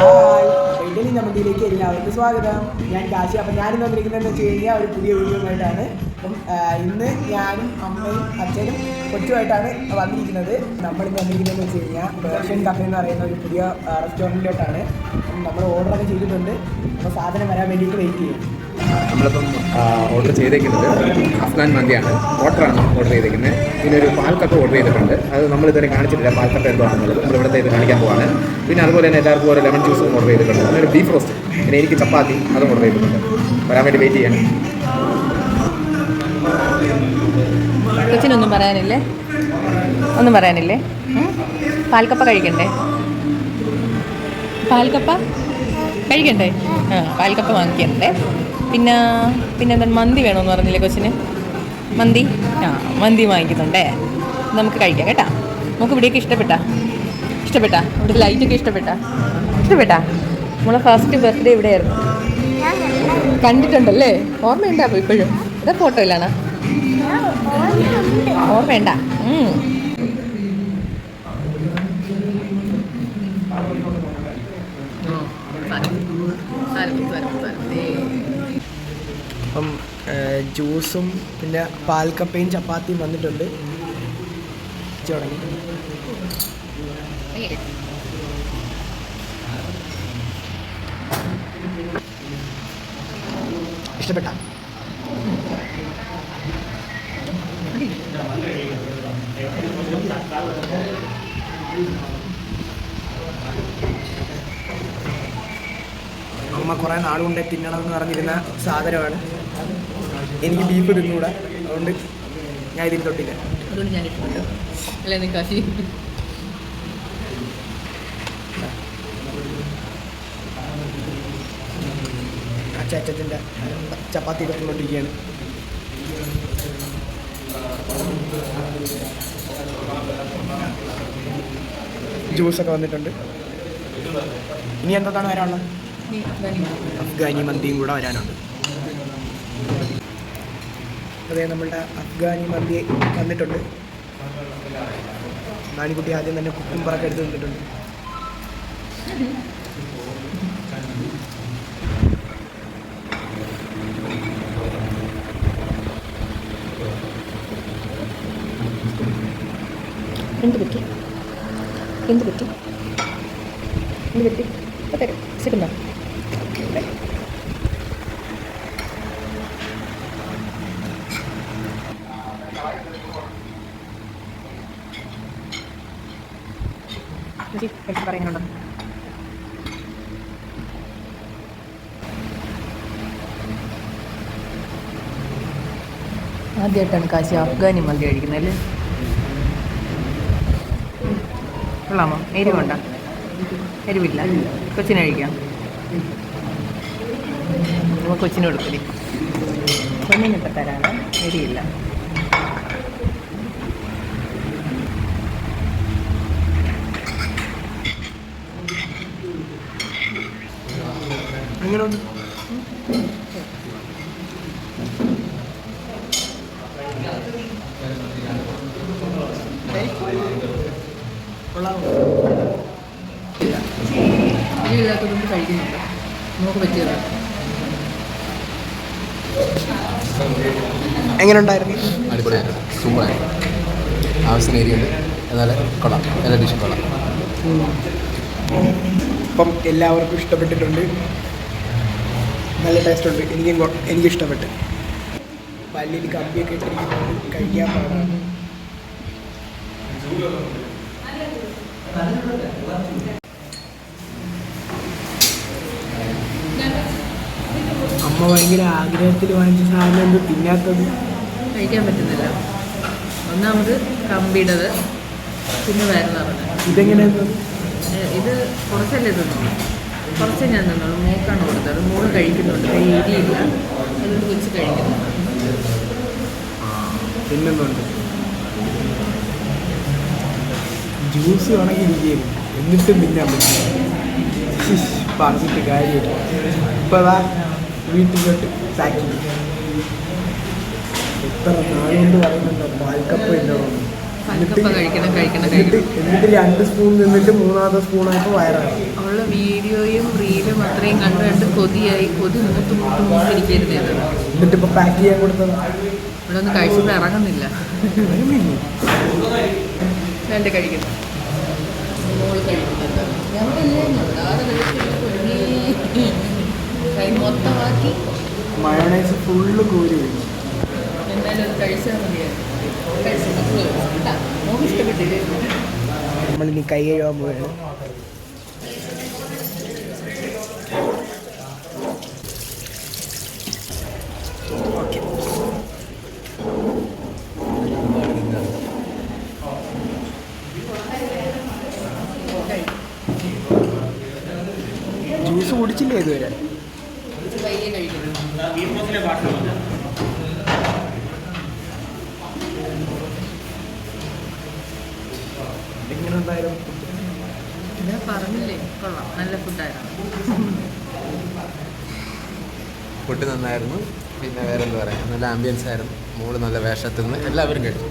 Hi. നമ്മതിയിലേക്ക് എല്ലാവർക്കും സ്വാഗതം. ഞാൻ കാശി. അപ്പം ഞാനിന്ന് വന്നിരിക്കുന്നതെന്ന് വെച്ച് കഴിഞ്ഞാൽ ഒരു പുതിയ വീഡിയോ ആയിട്ടാണ്. അപ്പം ഇന്ന് ഞാനും അമ്മയും അച്ഛനും കൊച്ചുമായിട്ടാണ് വന്നിരിക്കുന്നത്. നമ്മൾ ഇന്ന് വന്നിരിക്കുന്നതെന്ന് വെച്ച് കഴിഞ്ഞാൽ പേർഷ്യൻ കഫേ എന്ന് പറയുന്ന ഒരു പുതിയ റെസ്റ്റോറന്റിലോട്ടാണ് നമ്മൾ ഓർഡറൊക്കെ ചെയ്തിട്ടുണ്ട്. അപ്പോൾ സാധനം വരാൻ വേണ്ടിയിട്ട് വെയിറ്റ് ചെയ്യും. നമ്മളിപ്പം ഓർഡർ ചെയ്തേക്കുന്നത് അഫ്ഗാൻ മന്തിയാണ്. ഓർഡറാണ് ഓർഡർ ചെയ്തേക്കുന്നത്. പിന്നെ ഒരു പാൽക്കപ്പ് ഓർഡർ ചെയ്തിട്ടുണ്ട്. അത് നമ്മൾ ഇതുവരെ കാണിച്ചിട്ടില്ല. പാൽക്കപ്പ് എന്താണെന്നുള്ളത് നമ്മൾ ഇവിടുത്തെ ഇത് കാണിക്കാൻ പോവാണ്. പിന്നെ അതുപോലെ തന്നെ എല്ലാവർക്കും ഒരു ലെമൺ ജ്യൂസും ഓർഡർ ചെയ്തിട്ടുണ്ട്. പിന്നെ ഒരു ബീഫ് റോസ്റ്റ് പിന്നെ എനിക്ക് ചപ്പാത്തി അതും ഓർഡർ ചെയ്തിട്ടുണ്ട്. വരാൻ വേണ്ടി വെയിറ്റ് ചെയ്യണം. കൊച്ചിനൊന്നും പറയാനില്ലേ? ഒന്നും പറയാനില്ലേ? പാൽക്കപ്പ കഴിക്കണ്ടേ? പാൽക്കപ്പ? കഴിക്കണ്ടേ? ആ പാൽക്കപ്പ വാങ്ങിക്കണ്ടേ. പിന്നെ പിന്നെ എന്താണ് മന്തി വേണമെന്ന് പറഞ്ഞില്ലേ കൊച്ചിന്? മന്തി? ആ മന്തി വാങ്ങിക്കുന്നുണ്ടേ. നമുക്ക് കഴിക്കാം കേട്ടാ. നമുക്ക് ഇവിടെയൊക്കെ ഇഷ്ടപ്പെട്ടാ. ഇഷ്ടപ്പെട്ടാ? ഇവിടെ ലൈറ്റൊക്കെ ഇഷ്ടപ്പെട്ടാ? ഇഷ്ടപ്പെട്ടാ? നമ്മളെ ഫസ്റ്റ് ബർത്ത്ഡേ ഇവിടെയായിരുന്നു. കണ്ടിട്ടുണ്ടല്ലേ? ഓർമ്മയുണ്ടാവും ഇപ്പോഴും? ഇതാ ഫോട്ടോ ഇല്ലാണ ഓർമ്മയുണ്ട. അപ്പം ജ്യൂസും പിന്നെ പാൽക്കപ്പയും ചപ്പാത്തിയും വന്നിട്ടുണ്ട്. തുടങ്ങി. ഇഷ്ടപ്പെട്ട? അമ്മ കുറേ നാളുകൊണ്ട് തിന്നണം എന്ന് പറഞ്ഞിരുന്ന സാധനമാണ്. എനിക്ക് ബീഫ് തിന്നൂടെ. അതുകൊണ്ട് ഞാൻ ഇതിൽ തൊട്ടില്ല. അതുകൊണ്ട് ഞാൻ ഇഷ്ടപ്പെട്ടു അല്ലേ നീ കാശി അച്ചാച്ചത്തിന്റെ ചപ്പാത്തി തൊട്ടുകൊണ്ടിരിക്കുകയാണ് ജ്യൂസൊക്കെ വന്നിട്ടുണ്ട്. ഇനി എന്താണ് വരാനുള്ളത്? അഫ്ഗാനി മന്തിയും കൂടെ വരാനുണ്ട്. അതെ നമ്മളുടെ അഫ്ഗാനി മന്തി വന്നിട്ടുണ്ട്. നാണിക്കുട്ടി ആദ്യം തന്നെ കുക്കുംബറൊക്കെ എടുത്ത് തന്നിട്ടുണ്ട്. എന്ത് പറ്റി? എന്ത് പറ്റി? എന്ത് പറ്റി? ഇപ്പൊ തരും. ആണ്. പറയുന്നുണ്ടോ ആദ്യമായിട്ടാണ് കാശി അഫ്ഗാനി മന്തി കഴിക്കുന്നത് അല്ലേ കൊള്ളാമോ? എരിവുണ്ടോ? എരിവില്ല. കൊച്ചിന് കഴിക്കാം. നമുക്ക് കൊച്ചിന് കൊടുക്കൽ തരാണ് എരിയില്ല Thank ഒന്ന് കൊള്ളാമോ കഴിക്കുന്നുണ്ട്. നമുക്ക് എങ്ങനെ ഉണ്ടായിരുന്നു കൊള്ളാം. എല്ലാ ഡിഷും കൊള്ളാം. ഇപ്പം എല്ലാവർക്കും ഇഷ്ടപ്പെട്ടിട്ടുണ്ട്. നല്ല ടേസ്റ്റ് ഉണ്ട്. എനിക്കും എനിക്ക് ഇഷ്ടപ്പെട്ട് പല്ലിൽ കമ്പിയൊക്കെ കഴിക്കാൻ പാടാണ്. അമ്മ ഭയങ്കര ആഗ്രഹത്തിൽ വാങ്ങിച്ച സാധനം എന്ത് തിന്നാത്തത്? കഴിക്കാൻ പറ്റുന്നില്ല. ഒന്നാമത് കമ്പിടത് പിന്നെ വരുന്നത് ഇതെങ്ങനെ? ഇതെങ്ങനെയായിരുന്നു ഇത് കുറച്ചല്ലേ തിന്നുള്ളൂ. കുറച്ചേ ഞാൻ തിന്നുള്ളൂ. മൂക്കാണ് കൊടുത്തത്. മോൾ കഴിക്കുന്നുണ്ട്. കൈ എരിയില്ല അതുകൊണ്ട് വെച്ച് കഴിക്കുന്നുണ്ട് തിന്നുന്നുണ്ട്. ജ്യൂസ് ഉണങ്ങിയിരിക്കുകയായിരുന്നു എന്നിട്ടും പിന്നെ പറഞ്ഞിട്ട് കാര്യമില്ല. ഇപ്പൊ അതാ വീട്ടിലോട്ട് പാക്ക് എത്ര നാളുകൊണ്ട് പറയുന്നുണ്ടോ? പാൽക്കപ്പ് കഴിക്കണം എന്നിട്ട് രണ്ട് സ്പൂൺ നിന്നിട്ട് മൂന്നാമത്തെ സ്പൂണായപ്പോൾ വയറാണ് അവളുടെ വീഡിയോയും റീലും അത്രയും കണ്ട് കണ്ട് കൊതിയായി. കൊതി മൂത്ത് മൂത്ത് മൂത്തിരിക്കരുത് എന്നിട്ട് ഇപ്പൊ പാക്ക് ചെയ്യാൻ കൊടുത്തത്. ഇവിടെ ഒന്ന് കഴിച്ചിട്ട് ഇറങ്ങുന്നില്ല. രണ്ട് കഴിക്കുന്നു. കഴിക്കുന്നുണ്ട് കഴിച്ചിട്ട് കൈ മൊത്തമാക്കി മയോണൈസ് ഫുള്ള് കോരി എന്തായാലും അത് കഴിച്ചാൽ മതിയായിരുന്നു. കഴിച്ചിട്ട്. ഇഷ്ടപ്പെട്ടില്ലേ? നമ്മളിനി കൈ കഴുകാൻ പോവുകയാണ് ജ്യൂസ് കുടിച്ചില്ലേ ഇതുവരെ? എങ്ങനെ പറഞ്ഞില്ലേ? കൊള്ളാം. നല്ല ഫുഡായിരുന്നു. ഫുഡ് നന്നായിരുന്നു. പിന്നെ വേറെ എന്താ പറയാ? നല്ല ആംബിയൻസ് ആയിരുന്നു. മോൾ നല്ല വേഷത്തിൽ നിന്ന് എല്ലാവരും കഴിച്ചു.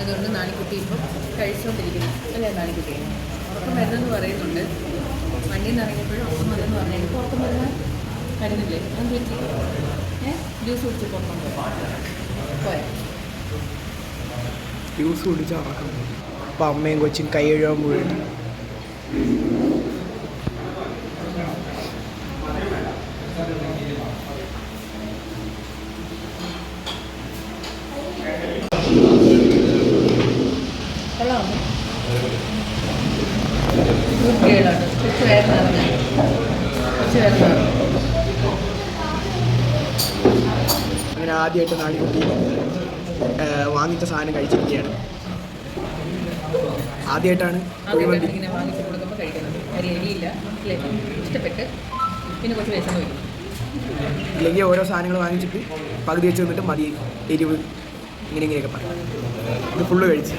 അതുകൊണ്ട് നാണിക്കുട്ടി ഇപ്പം കഴിച്ചുകൊണ്ടിരിക്കുന്നു. അല്ലേ നാണിക്കുട്ടി? ഉറക്കം വരുന്നെന്ന് പറയുന്നുണ്ട്. വണ്ടിയിൽ നിന്ന് ഇറങ്ങിയപ്പോഴും ഉറക്കം വരുന്നെന്ന് പറഞ്ഞു ഇപ്പോൾ ഉറക്കം വരുന്ന വരുന്നില്ലേ അത് പറ്റി ഏഹ് ജ്യൂസ് കുടിച്ച് ഉറക്കം പോയ ജ്യൂസ് കുടിച്ച് ഉറക്കം അപ്പം അമ്മയും കൊച്ചും കൈ കഴുകാൻ പോയിട്ട് കൊള്ളാമോ കേടാണ് കൊച്ചു വേർന്നാണ് കൊച്ചു വേർന്നാണ് അങ്ങനെ ആദ്യമായിട്ട് നാടിക്കുട്ടി വാങ്ങിച്ച സാധനം കഴിച്ചിരിക്കുകയാണ്. ആദ്യമായിട്ടാണ് കുഴിമന്തി. ആദ്യമായിട്ട് ഇങ്ങനെ വാങ്ങിച്ച് കൊടുക്കുമ്പോൾ കഴിക്കുന്നത്. അരി എരിയില്ല അല്ലേ? ഇഷ്ടപ്പെട്ട്. പിന്നെ കുറച്ച് വിഷം ഇല്ലെങ്കിൽ ഓരോ സാധനങ്ങൾ വാങ്ങിച്ചിട്ട് പകുതി വെച്ച് നിന്നിട്ട് മതി എരിവ് ഇങ്ങനെ ഇങ്ങനെയൊക്കെ പറയും. ഇത് ഫുള്ള് കഴിച്ച്.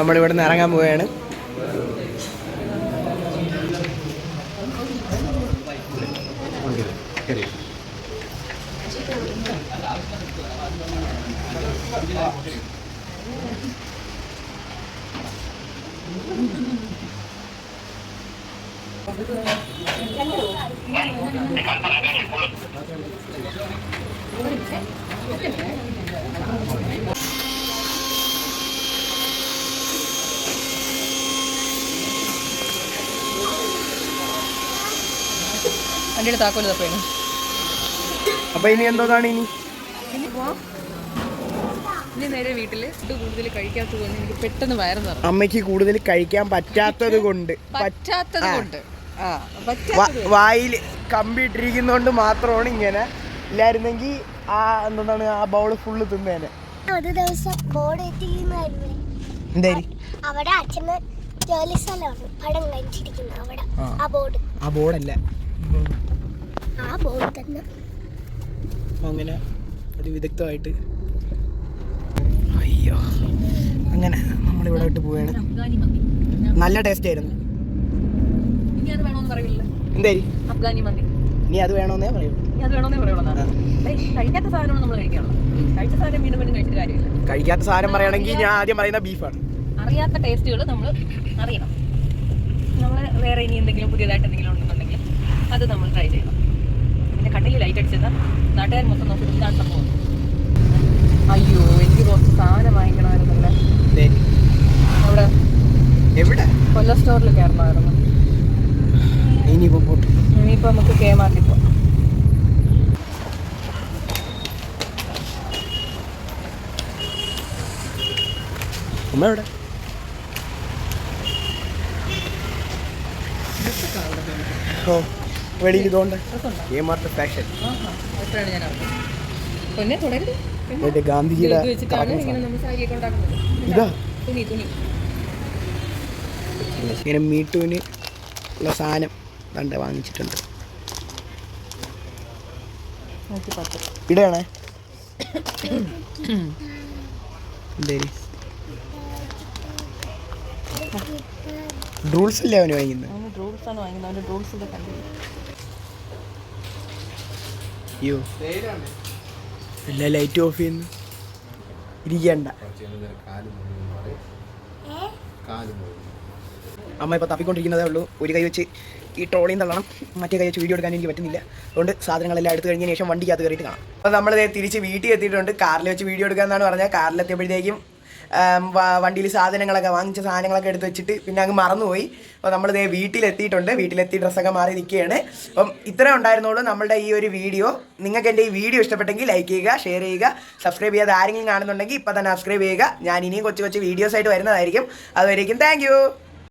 നമ്മളിവിടെ നിന്ന് ഇറങ്ങാൻ പോവുകയാണ്. કરી വണ്ടിയുടെ താക്കോൽ തപ്പയാണ് അപ്പൊ ഇനി എന്തോന്നാണ് ഇനി? ഇനി നേരെ വീട്ടിൽ ഫുഡ് കൂടുതൽ കഴിക്കാത്തത് കൊണ്ട് എനിക്ക് പെട്ടെന്ന് വയറ് നിറഞ്ഞു അമ്മയ്ക്ക് കൂടുതൽ കഴിക്കാൻ പറ്റാത്തത് കൊണ്ട്. പറ്റാത്തത് ആ. കൊണ്ട്. ആ വ- പറ്റാത്തത് കൊണ്ട്. വായിൽ കമ്പി ഇട്ടിരിക്കുന്നോണ്ട് മാത്രമാണ് ഇങ്ങനെ. ഇല്ലായിരുന്നെങ്കിൽ ആ എന്താണ് ആ ബൗൾ ഫുള്ള് തിന്നേനെ. ഒരു ദിവസം ബോർഡ് എത്തിക്കുന്നായിരുന്നു എന്തായാലും അവിടെ അച്ഛന് ജോലി സ്ഥലമാണ്. പടം കഴിച്ചിരിക്കുന്നത് അവിടെ. ആ. ആ ബോർഡ് ആ ബോർഡല്ല ആ ബോർഡ് തന്നെ. അങ്ങനെ അതിവിദഗ്ധമായിട്ട് വിദഗ്ധമായിട്ട്. അയ്യോ. അങ്ങനെ നമ്മളിവിടെ വിട്ട് പോവാണ്. നല്ല ടേസ്റ്റ് ആയിരുന്നു. എന്തായാലും അഫ്ഗാനി മന്തി. ഇനി അത് വേണമെന്നേ പറയൂ. കഴിക്കാത്ത സാധനം പറയുകയാണെങ്കിൽ ഞാൻ ആദ്യം പറയുന്ന ബീഫാണ്. അറിയാത്ത ടേസ്റ്റുകൾ നമ്മൾ അറിയണം. നമ്മൾ വേറെ ഇനി എന്തെങ്കിലും പുതിയതായിട്ട് എന്തെങ്കിലും ഉണ്ടെന്നുണ്ടെങ്കിൽ അത് നമ്മൾ ട്രൈ ചെയ്യണം. പിന്നെ കണ്ണിൽ ലൈറ്റ് അടിച്ചത്. നാട്ടുകാർ മൊത്തം നോക്കി എന്താണ് സംഭവം. അയ്യോ എനിക്ക് കുറച്ച് സാധനം വാങ്ങിക്കണമായിരുന്നല്ലേ? അവിടെ. എവിടെ? കൊല്ല സ്റ്റോറിൽ കയറണമായിരുന്നു ഇനിയിപ്പോ പോട്ട് നമുക്ക് കെ മാർട്ടിൽ പോകാം അമ്മ എവിടെ? ഓ. വെളിയിൽ ഇതുകൊണ്ട്. ഡ്രസ്സുണ്ടോ കെ മാർട്ട് ഫാഷൻ എന്നിട്ട് ഗാന്ധിജിയുടെ ഇത് ഇങ്ങനെ മീട്ടുവിന് ഉള്ള സാധനം കണ്ട് വാങ്ങിച്ചിട്ടുണ്ട്. ഇടയാണേ പത്ത് ഡ്രൂൾസ് അല്ലേ അവന് വാങ്ങിക്കുന്നത്? ഡ്രൂൾസ് ആണ് വാങ്ങിക്കുന്നത്. അവന്റെ ഡ്രൂൾസിന്റെ കണ്ടില്ല അയ്യോ എല്ലാ ലൈറ്റ് ഓഫ് ചെയ്യുന്നു. ഇരിക്കണ്ട. അമ്മ ഇപ്പോൾ തപ്പിക്കൊണ്ടിരിക്കുന്നതേ ഉള്ളൂ. ഒരു കൈ വെച്ച് ഈ ട്രോളിയും തള്ളണം. മറ്റേ കൈ വെച്ച് വീഡിയോ എടുക്കാൻ എനിക്ക് പറ്റുന്നില്ല. അതുകൊണ്ട് സാധനങ്ങളെല്ലാം എടുത്തു കഴിഞ്ഞതിന് ശേഷം വണ്ടിക്കകത്ത് കയറിയിട്ട് കാണാം. അപ്പോൾ നമ്മൾ തിരിച്ച് വീട്ടിൽ എത്തിയിട്ടുണ്ട്. കാറിൽ വെച്ച് വീഡിയോ എടുക്കാമെന്നാണ് പറഞ്ഞാൽ കാറിലെത്തിയപ്പോഴത്തേക്കും വണ്ടിയിൽ സാധനങ്ങളൊക്കെ വാങ്ങിച്ച സാധനങ്ങളൊക്കെ എടുത്ത് വെച്ചിട്ട് പിന്നെ അങ്ങ് മറന്നുപോയി. അപ്പോൾ നമ്മൾ ദേ വീട്ടിലെത്തിയിട്ടുണ്ട്. വീട്ടിലെത്തി ഡ്രസ്സൊക്കെ മാറി നിൽക്കുകയാണ്. അപ്പം ഇത്രയും ഉണ്ടായിരുന്നുള്ളൂ നമ്മുടെ ഈ ഒരു വീഡിയോ. നിങ്ങൾക്ക് എന്റെ ഈ വീഡിയോ ഇഷ്ടപ്പെട്ടെങ്കിൽ ലൈക്ക് ചെയ്യുക ഷെയർ ചെയ്യുക സബ്സ്ക്രൈബ് ചെയ്യാതെ ആരെങ്കിലും കാണുന്നുണ്ടെങ്കിൽ ഇപ്പോൾ തന്നെ സബ്സ്ക്രൈബ് ചെയ്യുക. ഞാൻ ഇനിയും കൊച്ചു കൊച്ചു വീഡിയോസായിട്ട് വരുന്നതായിരിക്കും. അതുവരേക്കും താങ്ക്